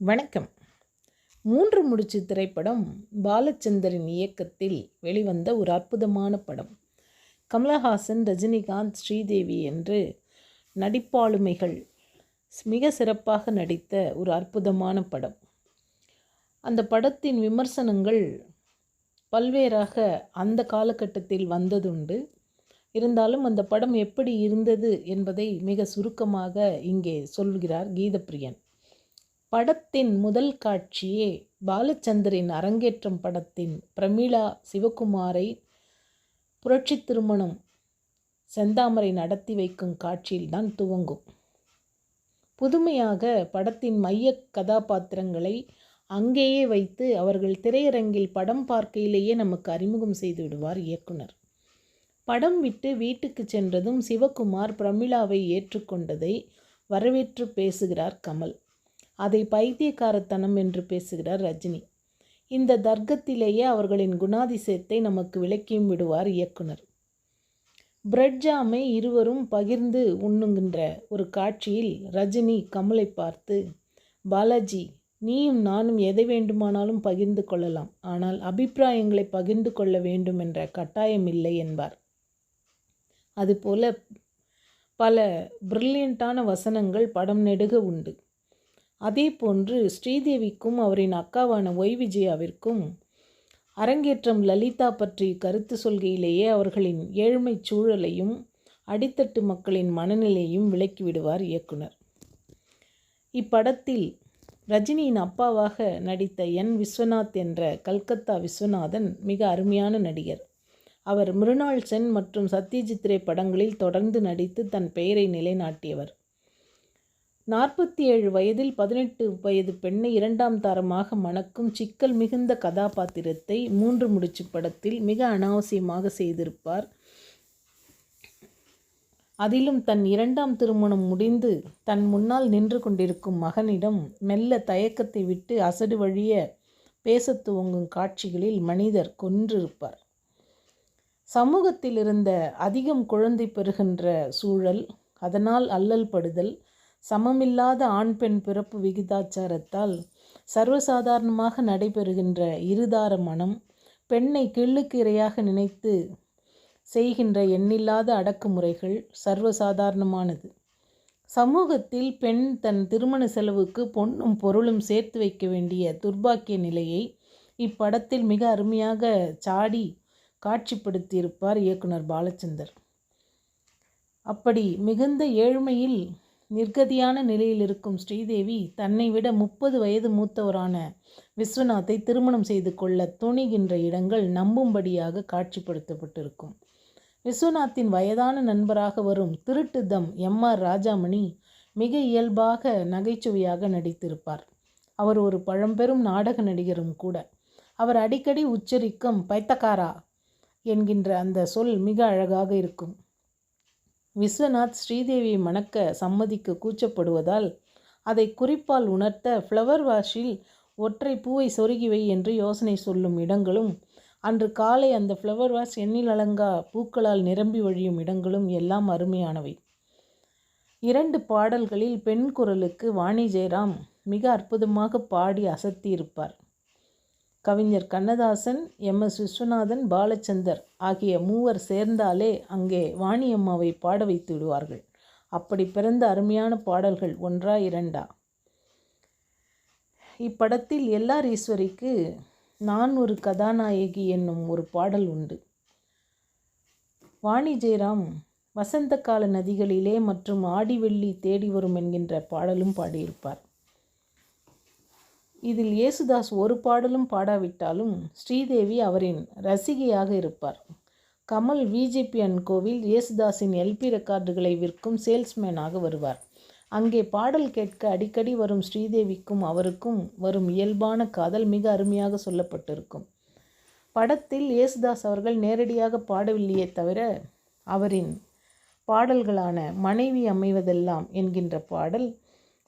வணக்கம். மூன்று முடிச்சு திரைப்படம் பாலச்சந்தரின் இயக்கத்தில் வெளிவந்த ஒரு அற்புதமான படம். கமலஹாசன் ரஜினிகாந்த் ஸ்ரீதேவி என்று நடிப்பாளுமைகள் மிக சிறப்பாக நடித்த ஒரு அற்புதமான படம். அந்த படத்தின் விமர்சனங்கள் பல்வேறாக அந்த காலகட்டத்தில் வந்ததுண்டு. இருந்தாலும் அந்த படம் எப்படி இருந்தது என்பதை மிக சுருக்கமாக இங்கே சொல்கிறார் கீதப்பிரியன். படத்தின் முதல் காட்சியே பாலச்சந்தரின் அரங்கேற்றம் படத்தின் பிரமிளா சிவகுமாரை புரட்சி திருமணம் செந்தாமரை நடத்தி வைக்கும் காட்சியில்தான் துவங்கும். புதுமையாக படத்தின் மைய கதாபாத்திரங்களை அங்கேயே வைத்து அவர்கள் திரையரங்கில் படம் பார்க்கையிலேயே நமக்கு அறிமுகம் செய்து விடுவார் இயக்குனர். படம் விட்டு வீட்டுக்கு சென்றதும் சிவகுமார் பிரமிளாவை ஏற்றுக்கொண்டதை வரவேற்று பேசுகிறார் கமல். அதை பைத்தியக்காரத்தனம் என்று பேசுகிறார் ரஜினி. இந்த தர்க்கத்திலேயே அவர்களின் குணாதிசயத்தை நமக்கு விளக்கியும் விடுவார் இயக்குனர். பிரெட் ஜாமை இருவரும் பகிர்ந்து உண்ணுகின்ற ஒரு காட்சியில் ரஜினி கமலை பார்த்து பாலாஜி நீயும் நானும் எதை வேண்டுமானாலும் பகிர்ந்து கொள்ளலாம். ஆனால் அபிப்பிராயங்களை பகிர்ந்து கொள்ள வேண்டும் என்ற கட்டாயம் இல்லை என்பார். அதுபோல பல பிரில்லியண்ட்டான வசனங்கள் படம் நெடுக உண்டு. அதே போன்று ஸ்ரீதேவிக்கும் அவரின் அக்காவான ஒய் விஜயாவிற்கும் அரங்கேற்றம் லலிதா பற்றி கருத்து சொல்கையிலேயே அவர்களின் ஏழ்மை சூழலையும் அடித்தட்டு மக்களின் மனநிலையும் விளக்கிவிடுவார் இயக்குனர். இப்படத்தில் ரஜினியின் அப்பாவாக நடித்த என். விஸ்வநாத் என்ற கல்கத்தா விஸ்வநாதன் மிக அருமையான நடிகர். அவர் மிருனாள் சென் மற்றும் சத்யஜித்ரே படங்களில் தொடர்ந்து நடித்து தன் பெயரை நிலைநாட்டியவர். நாற்பத்தி ஏழு வயதில் பதினெட்டு வயது பெண்ணை இரண்டாம் தாரமாக மணக்கும் சிக்கல் மிகுந்த கதாபாத்திரத்தை மூன்று முடிச்சு படத்தில் மிக அனாவசியமாக செய்திருப்பார். அதிலும் தன் இரண்டாம் திருமணம் முடிந்து தன் முன்னால் நின்று கொண்டிருக்கும் மகனிடம் மெல்ல தயக்கத்தை விட்டு அசடு வழிய பேச துவங்கும் காட்சிகளில் மனிதர் கொன்றிருப்பார். சமூகத்தில் இருந்த அதிகம் குழந்தை பெறுகின்ற சூழல் அதனால் அல்லல் படுதல் சமமில்லாத ஆண் பெண் பிறப்பு விகிதாச்சாரத்தால் சர்வசாதாரணமாக நடைபெறுகின்ற இருதார மனம் பெண்ணை கிள்ளுக்கு இரையாக நினைத்து செய்கின்ற எண்ணில்லாத அடக்குமுறைகள் சர்வசாதாரணமானது. சமூகத்தில் பெண் தன் திருமண செலவுக்கு பொண்ணும் பொருளும் சேர்த்து வைக்க வேண்டிய துர்பாக்கிய நிலையை இப்படத்தில் மிக அருமையாக சாடி காட்சிப்படுத்தியிருப்பார் இயக்குனர் பாலச்சந்தர். அப்படி மிகுந்த ஏழ்மையில் நிர்கதியான நிலையில் இருக்கும் ஸ்ரீதேவி தன்னை விட முப்பது வயது மூத்தவரான விஸ்வநாத்தை திருமணம் செய்து கொள்ள துணிகின்ற இடங்கள் நம்பும்படியாக காட்சிப்படுத்தப்பட்டிருக்கும். விஸ்வநாத்தின் வயதான நண்பராக வரும் திருட்டு தம் எம் ஆர் ராஜாமணி மிக இயல்பாக நகைச்சுவையாக நடித்திருப்பார். அவர் ஒரு பழம்பெரும் நாடக நடிகரும் கூட. அவர் அடிக்கடி உச்சரிக்கும் பைத்தகாரா என்கின்ற அந்த சொல் மிக அழகாக இருக்கும். விஸ்வநாத் ஸ்ரீதேவியை மணக்க சம்மதிக்க கூச்சப்படுவதால் அதை குறிப்பால் உணர்த்த ஃப்ளவர் வாஷில் ஒற்றை பூவை சொருகிவை என்று யோசனை சொல்லும் இடங்களும் அன்று காலை அந்த ஃப்ளவர் வாஷ் எண்ணில் அலங்கா பூக்களால் நிரம்பி வழியும் இடங்களும் எல்லாம் அருமையானவை. இரண்டு பாடல்களில் பெண் குரலுக்கு வாணி ஜெயராம் மிக அற்புதமாக பாடி அசத்தியிருப்பார். கவிஞர் கண்ணதாசன் எம். எஸ். விஸ்வநாதன் பாலச்சந்தர் ஆகிய மூவர் சேர்ந்தாலே அங்கே வாணியம்மாவை பாட வைத்து விடுவார்கள். அப்படி பிறந்த அருமையான பாடல்கள் ஒன்றா இரண்டா? இப்படத்தில் எல்லார் ஈஸ்வரிக்கு நான் ஒரு கதாநாயகி என்னும் ஒரு பாடல் உண்டு. வாணி ஜெயராம் வசந்த கால நதிகளிலே மற்றும் ஆடிவெள்ளி தேடி வரும் என்கின்ற பாடலும் பாடியிருப்பார். இதில் இயேசுதாஸ் ஒரு பாடலும் பாடாவிட்டாலும் ஸ்ரீதேவி அவரின் ரசிகையாக இருப்பார். கமல் விஜேபி அண்ட் கோவில் இயேசுதாஸின் எல்பி ரெக்கார்டுகளை விற்கும் சேல்ஸ்மேனாக வருவார். அங்கே பாடல் கேட்க அடிக்கடி வரும் ஸ்ரீதேவிக்கும் அவருக்கும் வரும் இயல்பான காதல் மிக அருமையாக சொல்லப்பட்டிருக்கும். படத்தில் இயேசுதாஸ் அவர்கள் நேரடியாக பாடவில்லையே தவிர அவரின் பாடல்களான மனைவி அமைவதெல்லாம் என்கின்ற பாடல்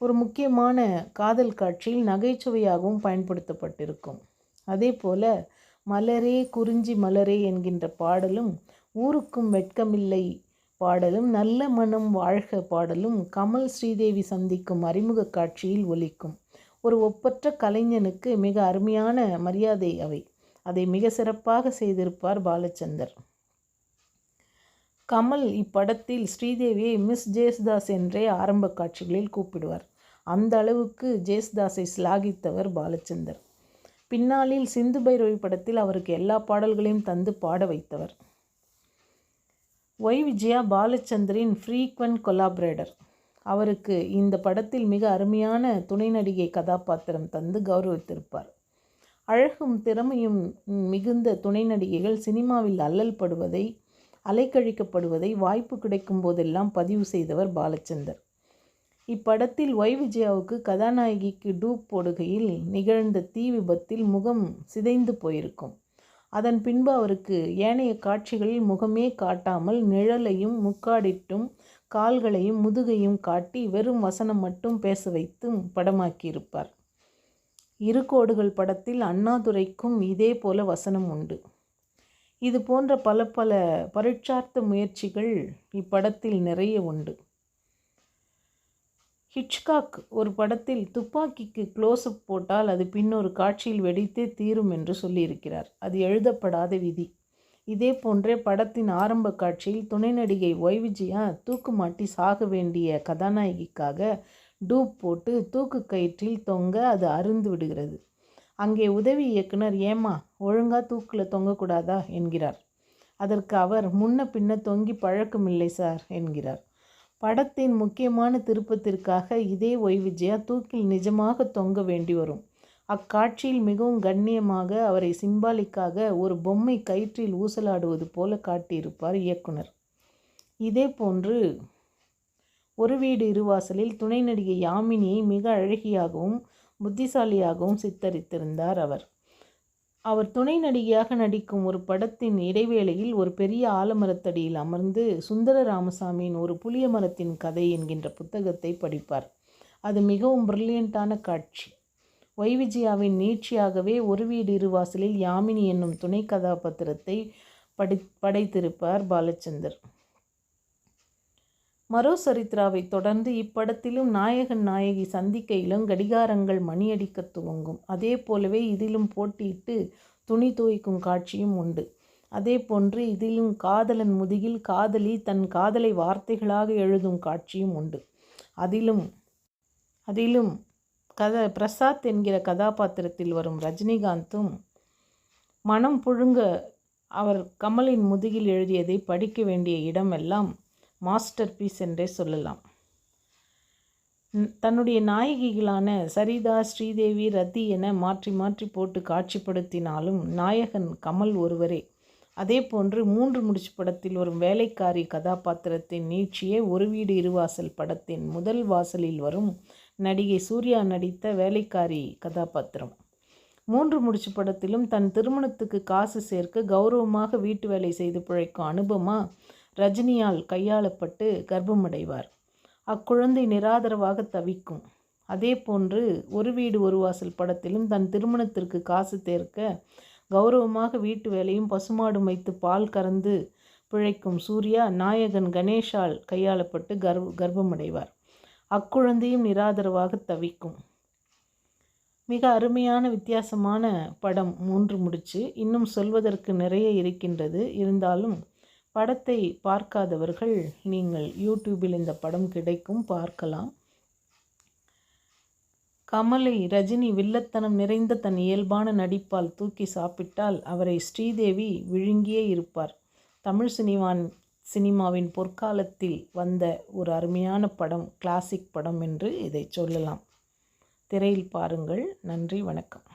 ஒரு முக்கியமான காதல் காட்சியில் நகைச்சுவையாகவும் பயன்படுத்தப்பட்டிருக்கும். அதே போல மலரே குறிஞ்சி மலரே என்கின்ற பாடலும் ஊருக்கும் வெட்கமில்லை பாடலும் நல்ல மனம் வாழ்க பாடலும் கமல் ஸ்ரீதேவி சந்திக்கும் அறிமுக காட்சியில் ஒலிக்கும். ஒரு ஒப்பற்ற கலைஞனுக்கு மிக அருமையான மரியாதை அவை. அதை மிக சிறப்பாக செய்திருப்பார் பாலச்சந்தர். கமல் இப்படத்தில் ஸ்ரீதேவியை மிஸ் ஜேசுதாஸ் என்றே ஆரம்ப காட்சிகளில் கூப்பிடுவார். அந்த அளவுக்கு ஜேசுதாஸை சிலாகித்தவர் பாலச்சந்தர். பின்னாளில் சிந்து பைரவி படத்தில் அவருக்கு எல்லா பாடல்களையும் தந்து பாட வைத்தவர். ஒய் விஜயா பாலச்சந்தரின் ஃப்ரீக்வெண்ட் கொலாபரேட்டர் அவருக்கு இந்த படத்தில் மிக அருமையான துணை நடிகை கதாபாத்திரம் தந்து கௌரவித்திருப்பார். அழகும் திறமையும் மிகுந்த துணை நடிகைகள் சினிமாவில் அல்லல் படுவதை அலைக்கழிக்கப்படுவதை வாய்ப்பு கிடைக்கும் போதெல்லாம் பதிவு செய்தவர் பாலச்சந்தர். இப்படத்தில் ஒய் விஜயாவுக்கு கதாநாயகிக்கு டூப் போடுகையில் நிகழ்ந்த தீ விபத்தில் முகம் சிதைந்து போயிருக்கும். அதன் பின்பு அவருக்கு ஏனைய காட்சிகளில் முகமே காட்டாமல் நிழலையும் முக்காடிட்டும் கால்களையும் முதுகையும் காட்டி வெறும் வசனம் மட்டும் பேச வைத்தும் படமாக்கியிருப்பார். இரு கோடுகள் படத்தில் அண்ணாதுரைக்கும் இதே போல வசனம் உண்டு. இது போன்ற பல பல பரீட்சார்த்த முயற்சிகள் இப்படத்தில் நிறைய உண்டு. ஹிட்ச்காக் ஒரு படத்தில் துப்பாக்கிக்கு க்ளோஸ்அப் போட்டால் அது பின்னொரு காட்சியில் வெடித்தே தீரும் என்று சொல்லியிருக்கிறார். அது எழுதப்படாத விதி. இதே போன்றே படத்தின் ஆரம்ப காட்சியில் துணை நடிகை ஒய்விஜயா தூக்கு மாட்டி சாக வேண்டிய கதாநாயகிக்காக டூப் போட்டு தூக்கு கயிற்றில் தொங்க அது அருந்து விடுகிறது. அங்கே உதவி இயக்குனர் ஏமா ஒழுங்காக தூக்கில் தொங்கக்கூடாதா? என்கிறார். அதற்கு அவர் முன்ன பின்ன தொங்கி பழக்கமில்லை சார் என்கிறார். படத்தின் முக்கியமான திருப்பத்திற்காக இதே ஒய் விஜயா தூக்கில் நிஜமாக தொங்க வேண்டி வரும். அக்காட்சியில் மிகவும் கண்ணியமாக அவரை சிம்பாலிக்காக ஒரு பொம்மை கயிற்றில் ஊசலாடுவது போல காட்டியிருப்பார் இயக்குனர். இதே போன்று ஒரு வீடு இருவாசலில் துணை நடிகை யாமினியை மிக அழகியாகவும் புத்திசாலியாகவும் சித்தரித்திருந்தார் அவர். அவர் துணை நடிகையாக நடிக்கும் ஒரு படத்தின் இடைவேளையில் ஒரு பெரிய ஆலமரத்தடியில் அமர்ந்து சுந்தர ராமசாமியின் ஒரு புளிய மரத்தின் கதை என்கின்ற புத்தகத்தை படிப்பார். அது மிகவும் பிரில்லியண்டான காட்சி. வைவிஜயாவின் விஜயாவின் நீட்சியாகவே ஒரு வீடு இருவாசலில் யாமினி என்னும் துணை கதாபாத்திரத்தை படி படைத்திருப்பார் பாலச்சந்தர். மரோ சரித்ராவை தொடர்ந்து இப்படத்திலும் நாயகன் நாயகி சந்திக்கையிலும் கடிகாரங்கள் மணியடிக்க துவங்கும். அதே போலவே இதிலும் போட்டியிட்டு துணி துவைக்கும் காட்சியும் உண்டு. அதே போன்று இதிலும் காதலன் முதுகில் காதலி தன் காதலை வார்த்தைகளாக எழுதும் காட்சியும் உண்டு. அதிலும் அதிலும் கத பிரசாத் என்கிற கதாபாத்திரத்தில் வரும் ரஜினிகாந்தும் மனம் புழுங்க அவர் கமலின் முதுகில் எழுதியதை படிக்க வேண்டிய இடமெல்லாம் மாஸ்டர் பீஸ் என்றே சொல்லலாம். தன்னுடைய நாயகிகளான சரிதா ஸ்ரீதேவி ரத்தி என மாற்றி மாற்றி போட்டு காட்சிப்படுத்தினாலும் நாயகன் கமல் ஒருவரே. அதே போன்று மூன்று முடிச்சு படத்தில் வரும் வேலைக்காரி கதாபாத்திரத்தின் நீட்சியே ஒரு வீடு இருவாசல் படத்தின் முதல் வாசலில் வரும் நடிகை சூர்யா நடித்த வேலைக்காரி கதாபாத்திரம். மூன்று முடிச்சு படத்திலும் தன் திருமணத்துக்கு காசு சேர்க்க கௌரவமாக வீட்டு வேலை செய்து பிழைக்கும் அனுபமா ரஜினியால் கையாளப்பட்டு கர்ப்பமடைவார். அக்குழந்தை நிராதரவாக தவிக்கும். அதே போன்று ஒரு வீடு ஒரு வாசல் படத்திலும் தன் திருமணத்திற்கு காசு தேர்க்க கௌரவமாக வீட்டு வேலையும் பசுமாடு வைத்து பால் கறந்து பிழைக்கும் சூர்யா நாயகன் கணேஷால் கையாளப்பட்டு கர்வ கர்ப்பமடைவார். அக்குழந்தையும் நிராதரவாக தவிக்கும். மிக அருமையான வித்தியாசமான படம் மூன்று முடிச்சு இன்னும் சொல்வதற்கு நிறைய இருக்கின்றது. இருந்தாலும் படத்தை பார்க்காதவர்கள் நீங்கள் யூடியூபில் இந்த படம் கிடைக்கும் பார்க்கலாம். கமலை ரஜினி வில்லத்தனம் நிறைந்த தன் இயல்பான நடிப்பால் தூக்கி சாப்பிட்டால் அவரை ஸ்ரீதேவி விழுங்கியே இருப்பார். தமிழ் சினிமான் சினிமாவின் பொற்காலத்தில் வந்த ஒரு அருமையான படம் கிளாசிக் படம் என்று இதை சொல்லலாம். திரையில் பாருங்கள். நன்றி வணக்கம்.